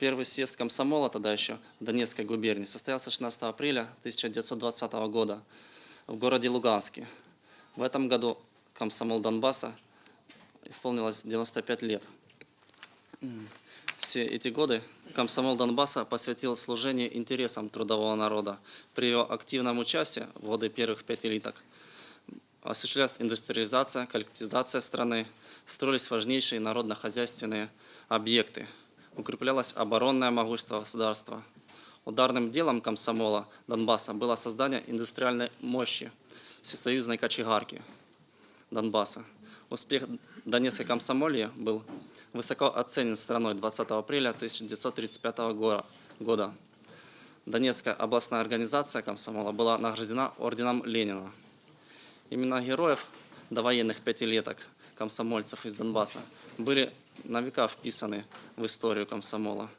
Первый съезд комсомола тогда еще Донецкой губернии состоялся 16 апреля 1920 года в городе Луганске. В этом году комсомол Донбасса исполнилось 95 лет. Все эти годы комсомол Донбасса посвятил служению интересам трудового народа. При его активном участии в годы первых пятилеток осуществлялась индустриализация, коллективизация страны, строились важнейшие народно-хозяйственные объекты, укреплялось оборонное могущество государства. Ударным делом комсомола Донбасса было создание индустриальной мощи всесоюзной кочегарки Донбасса. Успех Донецкой комсомолья был высоко оценен страной 20 апреля 1935 го- года. Донецкая областная организация комсомола была награждена орденом Ленина. Имена героев довоенных пятилеток комсомольцев из Донбасса были на века вписаны в историю комсомола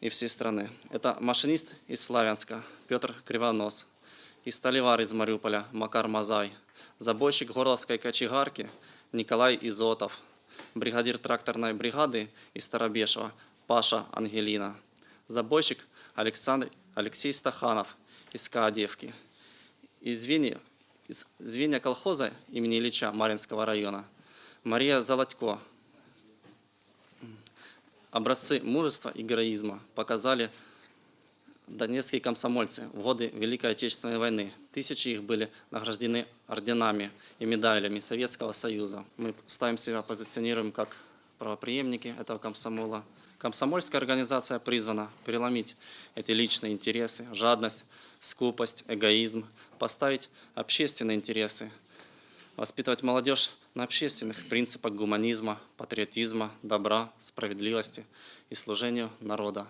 и всей страны. Это машинист из Славянска Петр Кривонос, и столевар из Мариуполя Макар Мазай, забойщик горловской кочегарки Николай Изотов, бригадир тракторной бригады из Старобешева Паша Ангелина, забойщик Александр Алексей Стаханов из Каадевки, из звенья, из звенья колхоза имени Ильича Маринского района Мария Золотько. Образцы мужества и героизма показали донецкие комсомольцы в годы Великой Отечественной войны. Тысячи их были награждены орденами и медалями Советского Союза. Мы ставим себя, позиционируем как правоприемники этого комсомола. Комсомольская организация призвана переломить эти личные интересы, жадность, скупость, эгоизм, поставить общественные интересы, воспитывать молодежь на общественных принципах гуманизма, патриотизма, добра, справедливости и служению народа.